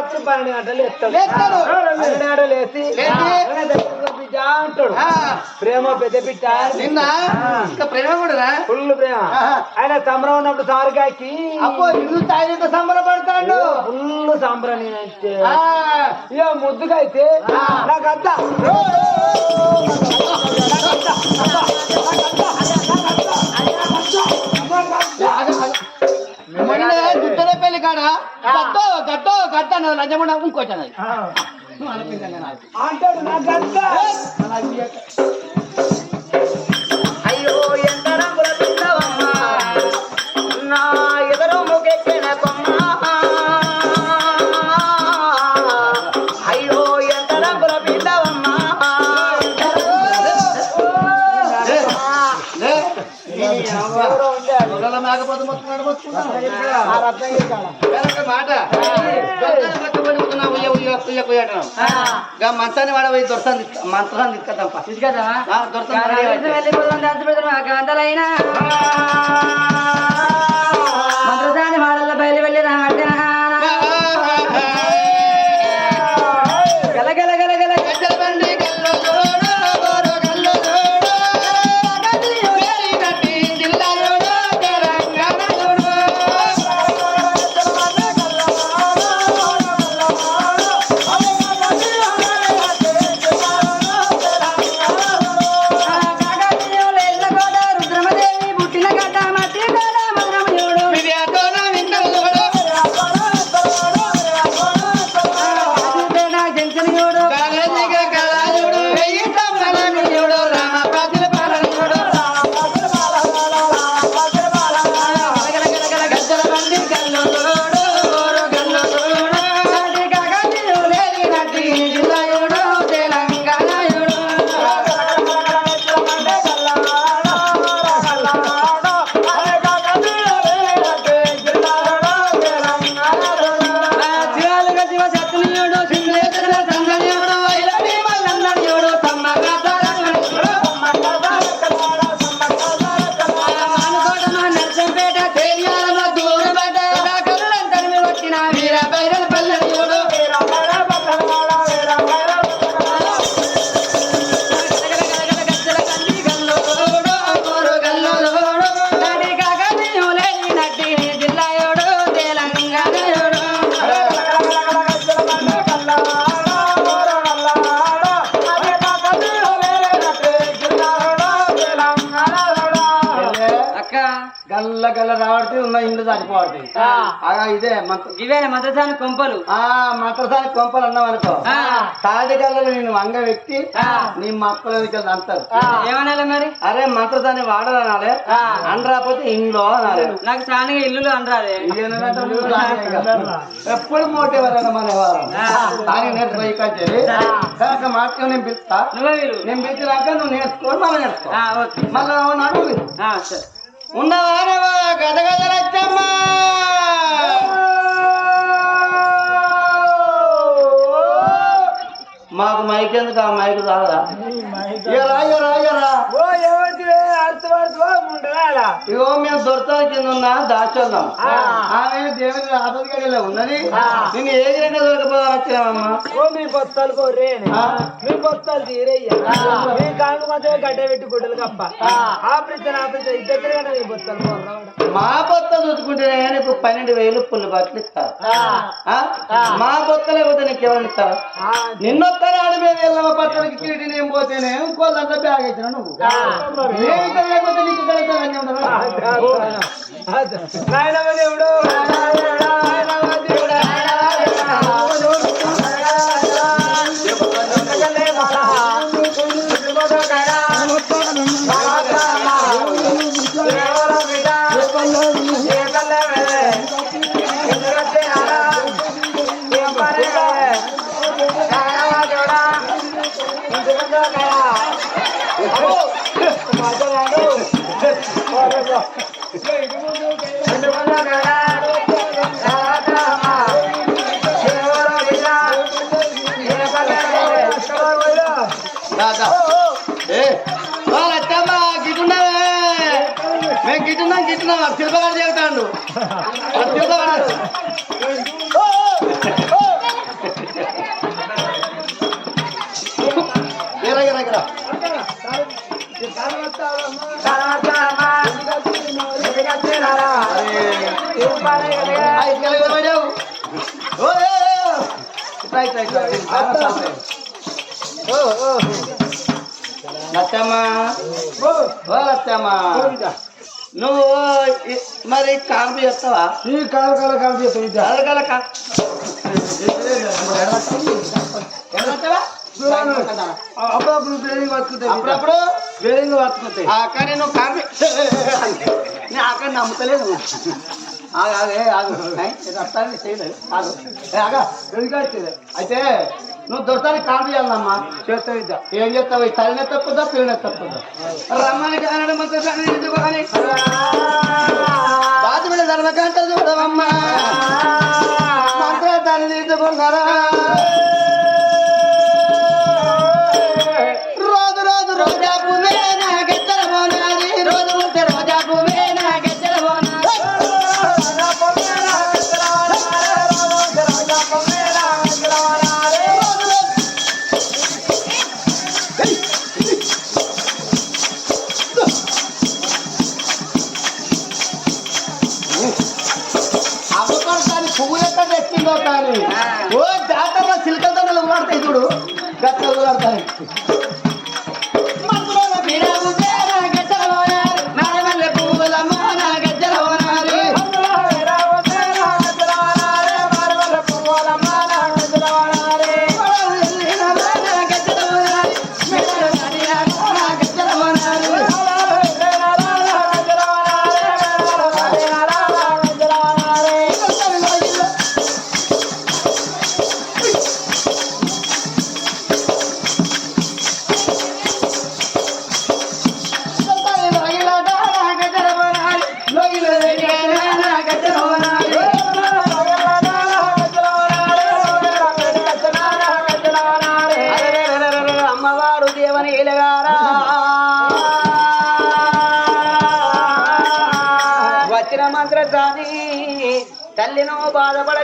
రాత్రి పన్నెండు గంటలు ఎత్తాడు గంటలు లేచి లేచి? "అరే దగ్గర బిడ్డ" అంటాడు. ప్రేమ పెద్ద బిడ్డ నిన్న ఇంకా ప్రేమ కూడా ఫుల్ ప్రేమ. ఆయన సంబరం ఉన్నప్పుడు సారికాకి అప్పో ఇల్లు తాగినంత సంబరపడతాడు ఫుల్ సంబరం నేనంటే ఇక ముద్దుగా అయితే. మొన్న దుద్దల పెళ్ళి కాడ గట్టో గట్టో గట్ట లంచముండ ఇంకోటి మంచాన్ని వాడబోయి దొరసాన్ని మంత్రాన్ని తీసుకొద్దాంపా దొరసాన్ని గంటలైనా రావడితే ఉన్న ఇండ్లు అగా ఇదే మంత్ర ఇవే మద్రసాని కొంపలు. ఆ మంత్రసాని కొంపలు అన్నాం అనుకో. గల్లలు నేను వంగ వ్యక్తి ఆ. నీ మక్కల దగ్గర అంటారు. ఏమనాలి మరి? అరే మంత్రసాని వాడరాలే అనరాపోతే ఇంట్లో అనాలి. నాకు నువ్వు రానే కదా. ఎప్పుడు మోటేవారన్న మన వారం. పోయి కచ్చేది కనుక మాట నేను పిలుస్తా. నేను పిలిచినాక నువ్వు నేర్చుకో మళ్ళీ నేర్చుకో. ఆ, ఓకే. మళ్ళీ ఆ, సరే. ఉన్నవారవా గద గద లచ్చమ్మా మాకు మైక్ ఎందుకు ఆ మైక్ చాలదా ఎరా ఎరా ఎరా ఓ ముండరాలా ఇగో మేము కింద ఉన్న ఆ. ఆమె దేవుని గడిలో ఉన్నది? నేను ఏ జైనా దొరకపోదా వచ్చినామమ్మా. ఓ మీ బొత్తాలు కోరేనే ఆ. మీ తీరయ్యా. మీ కాళ్ళు కొంచెం గడ్డ పెట్టి గుడ్డలు కప్ప. ఆపరేషన్ ఆపరేషన్ ఇద్దరు మీ కోర్రా మా బొత్త చూసుకుంటేనే కానీ ఇప్పుడు పన్నెండు వేలు పుల్లు బట్టలు ఇస్తారు? మా బొత్త లేకపోతే నీకు ఎవరు ఇస్తారా నిన్నొత్తనాడు మేము వెళ్ళమ పట్టణకి నేను పోతేనే ఇంకోళ్ళంతా బ్యాగ్ ఇచ్చిన నువ్వు. లేకపోతే నీకు ఇక్కడ ఇక్కడ ఉండదా? నాయనమ్మ దేవుడు గిట్టున్నావే మేము గిట్టున్నాం గిట్టున్నాం. శిల్పగాడు చెబుతాడు. శిల్పగాడు లత్తమ్మా ఓ లత్తమ్మా నువ్వు మరి కాంపి చేస్తావా ఈ కాలు కాల కాంపి చేస్తావు ఇది కాలు కాల అప్పుడప్పుడు బేరింగ్ పట్టుకుంటాయి అప్పుడప్పుడు బేరింగ్ పట్టుకుంటాయి అక్కడ నువ్వు కాంపి నేను అక్కడ నమ్ముతలేదు ఆగే ఆగు రక్తాన్ని చేయలేదు. ఆగు. ఆగా. దొరికాడుతుంది అయితే నువ్వు దొరకానికి కాల్ చేయాలమ్మా చేస్తావు ఇద్దా. ఏం చేస్తావు? ఈ తల్లినే తప్పుదా పిల్లనే తప్పుదా రమ్మని కానడం దాచి మీద ధర్మకంట చూడవమ్మా. మంత్ర తల్లి తీసుకున్నారా ఓ జాతర సిల్కలతో నిలబడతాయి చూడు. గట్ల నిలబడతాయి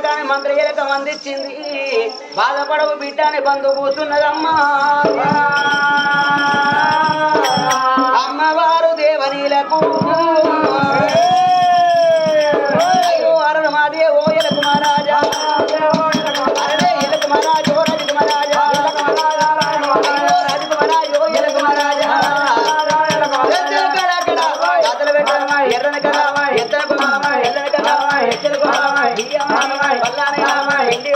కానీ మంత్రకీలకం అందించింది బాధపడవు బిడ్డని బంధు కూర్చున్నదమ్మా. అమ్మవారు దేవనీలకు ఇంటి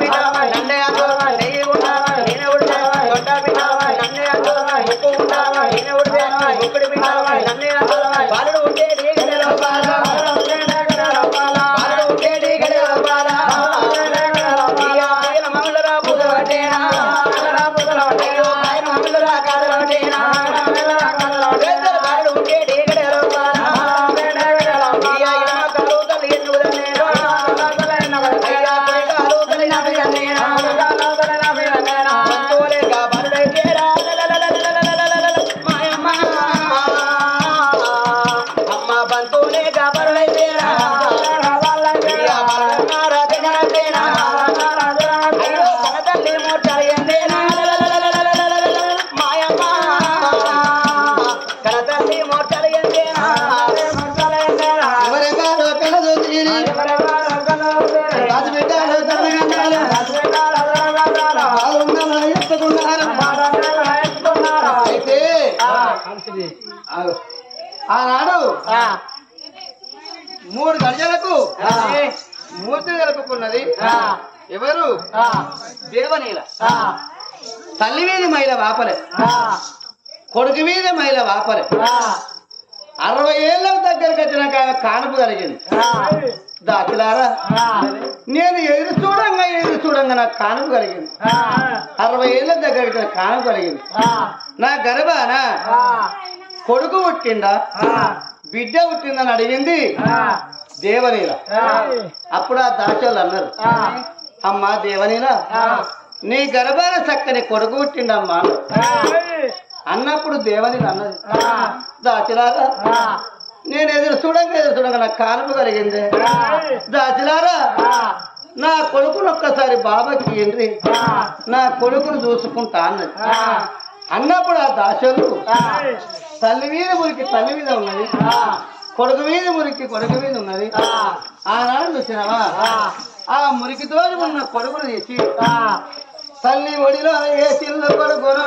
మీద అయితే. ఆనాడు మూడు గడియలకు మూర్తి జరుపుకున్నది ఎవరు? దేవనీల. తల్లి మీద మైల వాపలే. కొడుకు మీద మైల వాపలే. అరవై ఏళ్ళ దగ్గరికి వచ్చినాక ఆమె కానుపు కలిగింది. దాకిలారా నేను ఎదురు చూడంగా ఎదురు చూడంగా నాకు కానుపు కలిగింది. అరవై ఏళ్ళ దగ్గరికి వచ్చిన కానుపు కలిగింది. నా గర్భాన కొడుకు పుట్టిందా? బిడ్డ పుట్టిందని అడిగింది. దేవనీల. అప్పుడు ఆ దాచోళ్ళు అన్నారు. అమ్మా దేవనీల నీ గర్భాన చక్కని కొడుకు పుట్టిండమ్మా. అన్నప్పుడు దేవనీల అన్నది. దాచిలారా నేను ఎదురు చూడంగా ఎదురు చూడంగా నాకు కానుపు కలిగింది దాచిలారా? నా కొడుకును ఒక్కసారి బాబాకి ఏంటి నా కొడుకును చూసుకుంటా అన్నది. అన్నప్పుడు ఆ దాసలు తల్లి మీద మురికి తల్లి మీద ఉన్నది. కొడుకు మీద మురికి కొడుకు మీద ఉన్నది. ఆనాడు చూసినావా? ఆ. మురికితో ఉన్న కొడుకును తెచ్చి తల్లి ఒడిలో ఏ చిల్లు కొడుకును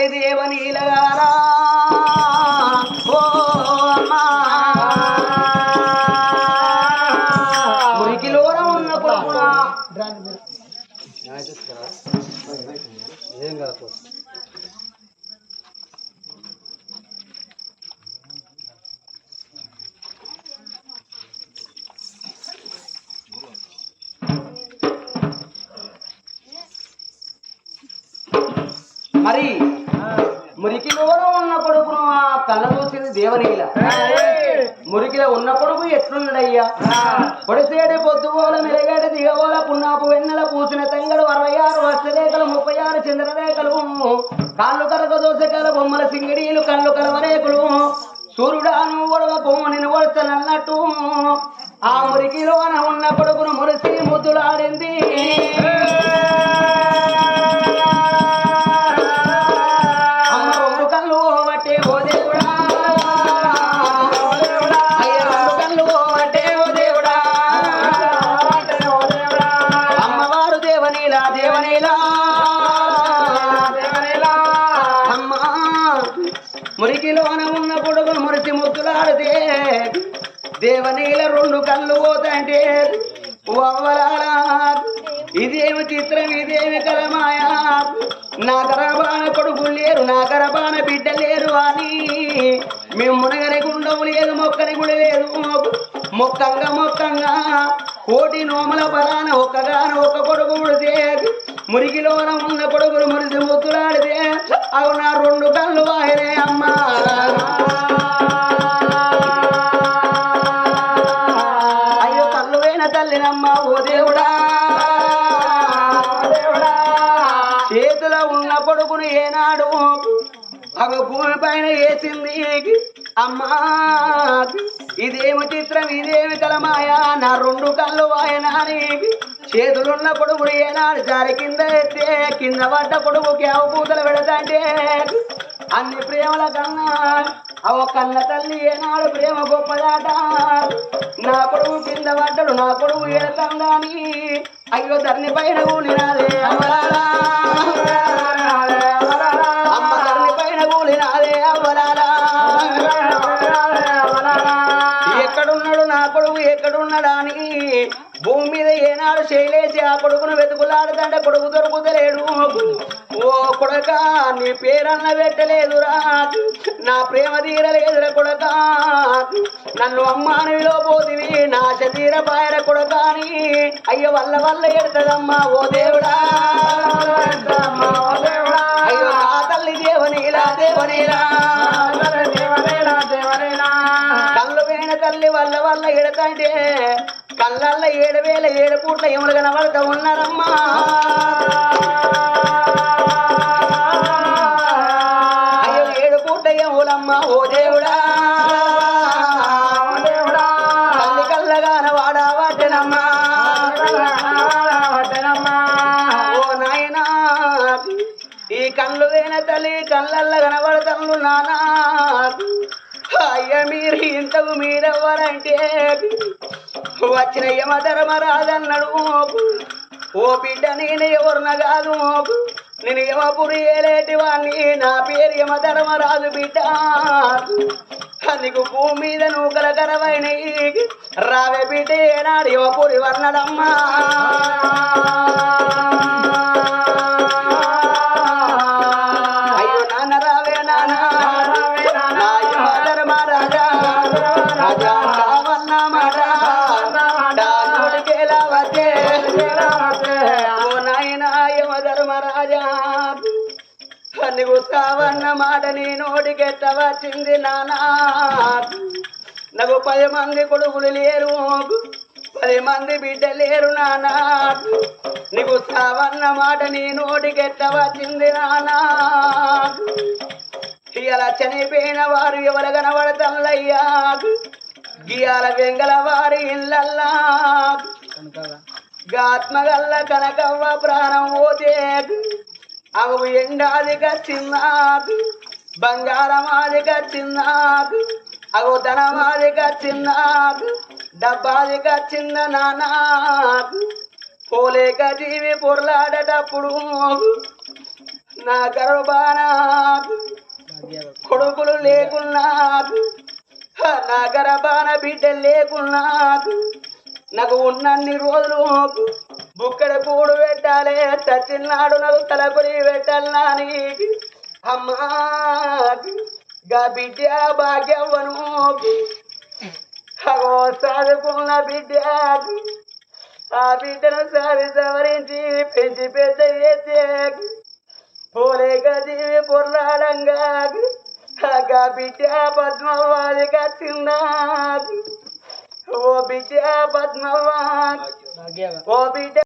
తల్లి దేవనీలగారా ఓ అమ్మా. ఉన్న కొడుకు ఎట్లున్నాడయ్యా? పొడిసేడు పొద్దుగోల మెలగాడు దిగగోల పున్నాపు వెన్నెల పూసిన తెంగడు అరవై ఆరు వర్షరేఖలు ముప్పై ఆరు చంద్రరేఖలు. కాళ్ళు కరగ దోసకాల బొమ్మల సింగిడీలు కళ్ళు కలవరేకులు. సూర్యుడాను ఒడవ పొమ్మ నేను ఆ మురికిలోన ఉన్న కొడుకును మురిసి ముద్దులాడింది. దేవనీల రెండు కళ్ళు పోతంటే ఇదేమి చిత్రం ఇదేమి కలమాయా నా గరబాన కొడుకు లేరు నా గరబాన బిడ్డ లేరు అని మేము మునగని గుండము లేదు మొక్కని గుడి లేదు. మొక్కంగా మొక్కంగా కోటి నోముల బలాన ఒక్కగాన ఒక్క కొడుకు ఉడితే మురికిలోన ఉన్న కొడుకులు మురిసి ముద్దులాడితే అవు నా రెండు కళ్ళు వాహిరే అమ్మా. దేవుడా చేతిలో ఉన్న పొడుగును ఏనాడు అగ భూమి పైన వేసింది. అమ్మా ఇదేమి చిత్రం ఇదేమి కలమాయా నా రెండు కళ్ళు వాయనాని చేతులున్న కొడుకుడు ఏనాడు జారి కింద ఎత్తే కింద పడ్డ కొడుకు కేవ పూతలు పెడతాంటే అన్ని ప్రేమల కన్నా అవ కన్న తల్లి ఏనాడు ప్రేమ గొప్పదాట? నా కొడుకు కింద పడ్డడు నా కొడుకు ఏడుతందాని అయ్యో ధరణి పైన కూలినాదే అమరాలా అమ్మ ధరణి పైన కూలినాదే అవ్వలారా ఒక్కడున్నడాని భూమి మీద ఏనాడు చేయలేసి ఆ కొడుకును వెతుకులాడుతంటే కొడుకు దొరుకుతలేడు. ఓ కొడక నీ పేరన్న పెట్టలేదురా. నా ప్రేమ తీరలేదురా కొడక. నన్ను అమ్మానిలో పోతివి నా శతీర పాయర కొడక అని. అయ్యో వల్ల వల్ల ఎడతదమ్మా ఓ దేవుడా. అయ్యో నా తల్లి దేవనీలా దేవనీలా. తల్లి వల్ల వల్ల ఎడతంటే కళ్ళల్ల ఏడు వేల ఏడు పూట్ల ఎవరు కనబడతా ఉన్నారమ్మా. అయ్యో ఏడు పూట్ల ఎములమ్మ ఓదే వచ్చిన యమ ధర్మరాజన్నడు ఓ బిడ్డ నేను ఎవరిన కాదు నేను యమపురి ఏలేటి వాణ్ణి నా పేరు యమ ధర్మరాజు బిడ్డ. నీకు భూమి మీద నూకల కరవైన రావే బిడ్డ ఏనాడు యమపురి వర్ణడమ్మా రాజా నీకు కావన్న మాట నీ నోటికెట్ట వచ్చింది నానా నాకు పది మంది కొడుకులు లేరు పది మంది బిడ్డ లేరు నానా నీకు సావన్న మాట నీ నోటికెట్ట వచ్చింది నానా ఇయ్యాల చనిపోయిన వారు ఎవరు కనబడతాయ్యా గియాల వెంగల వారి ఇళ్ళల్లా గాత్మగల్ల కనకవ్వ ప్రాణం పోతే అవు ఎండాది కచ్చిన్నాకు బంగారమాది కచ్చిన్నాకు అవు ధనమాది కచ్చిన్నాకు డబ్బాది కచ్చింద నానాకు. పోలేక జీవి పొరలాడేటప్పుడు నా గర్భానాకు కొడుకులు లేకున్నాకు నా గర్భాన బిడ్డ లేకున్నాకు. నాకు ఉన్నన్ని రోజులు బుక్కడ కూడు పెట్టాలి తచ్చినాడు నాకు తలపురి పెట్టాలని అమ్మా గా బిడ్డ భాగ్యవ్వను అగో చదువుకున్న బిడ్డ. ఆ బిడ్డను సారి సవరించి పెంచి పెద్ద చేస్తే. పోలేక జీవి పొర్లాడంగా. బిడ్డ పద్మవాది కచ్చిందా ఓ బిడ్డ పద్మవా ఓ బిడ్డ